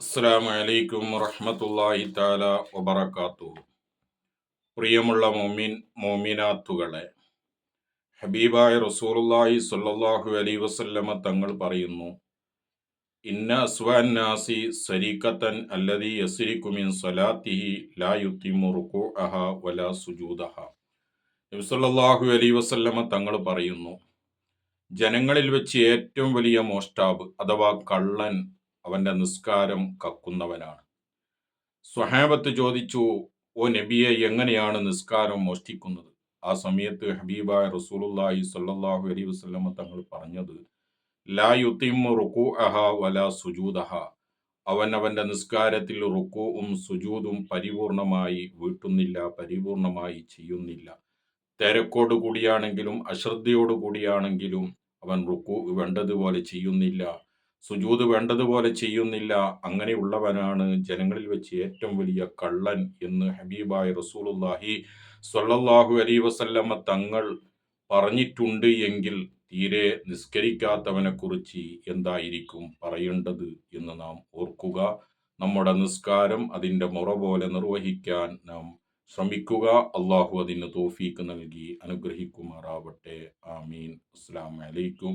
അസ്സാം വലൈക്കും വറഹമത്തല്ലാഹി താല വബർക്കാത്തു പ്രിയമുള്ള മോമിൻ മോമിനാത്തുകളെ ഹബീബായ റസൂലുള്ളാഹി സ്വല്ലല്ലാഹു അലൈ വസല്ലമ തങ്ങൾ പറയുന്നു ഇന്ന അസ്വാന്നാസി സരീക്കത്തൻ അല്ലതി യസിരിക്കുമിൻ സലാത്തിഹി ലാ യുത്തിമു റുകൂഅഹ വലാ സുജൂദഹ. നബി സല്ലല്ലാഹു അലൈ വസല്ലമ തങ്ങൾ പറയുന്നു ജനങ്ങളിൽ വെച്ച് ഏറ്റവും വലിയ മോഷ്ടാവ് അഥവാ കള്ളൻ അവന്റെ നിസ്കാരം കക്കുന്നവനാണ്. സ്വഹാബത്ത് ചോദിച്ചു ഓ നബിയെ എങ്ങനെയാണ് നിസ്കാരം മോഷ്ടിക്കുന്നത്? ആ സമയത്ത് ഹബീബായ റസൂലുള്ളാഹി സല്ലാഹു അലൈഹി വസ്ലമ തങ്ങൾ പറഞ്ഞത് ലാ യുത്തിമു അഹ വല സുജൂദഹ. അവൻ അവന്റെ നിസ്കാരത്തിൽ റുക്കുവും സുജൂദും പരിപൂർണമായി വീട്ടുന്നില്ല പരിപൂർണമായി ചെയ്യുന്നില്ല. തിരക്കോട് കൂടിയാണെങ്കിലും അശ്രദ്ധയോട് കൂടിയാണെങ്കിലും അവൻ റുക്കു വേണ്ടതുപോലെ ചെയ്യുന്നില്ല. സുജൂത് വേണ്ടതുപോലെ ചെയ്യുന്നില്ല. അങ്ങനെയുള്ളവനാണ് ജനങ്ങളിൽ വെച്ച് ഏറ്റവും വലിയ കള്ളൻ എന്ന് ഹബീബായ റസൂലുല്ലാഹി സൊല്ലാഹു അലൈ വസല്ലമ്മ തങ്ങൾ പറഞ്ഞിട്ടുണ്ട് എങ്കിൽ തീരെ നിസ്കരിക്കാത്തവനെ കുറിച്ച് എന്തായിരിക്കും പറയേണ്ടത് എന്ന് നാം ഓർക്കുക. നമ്മുടെ നിസ്കാരം അതിന്റെ മുറ പോലെ നിർവഹിക്കാൻ നാം ശ്രമിക്കുക. അള്ളാഹു അതിന് തോഫീക്ക് നൽകി അനുഗ്രഹിക്കുമാറാവട്ടെ. ആമീൻ. അസ്സാം വലൈക്കും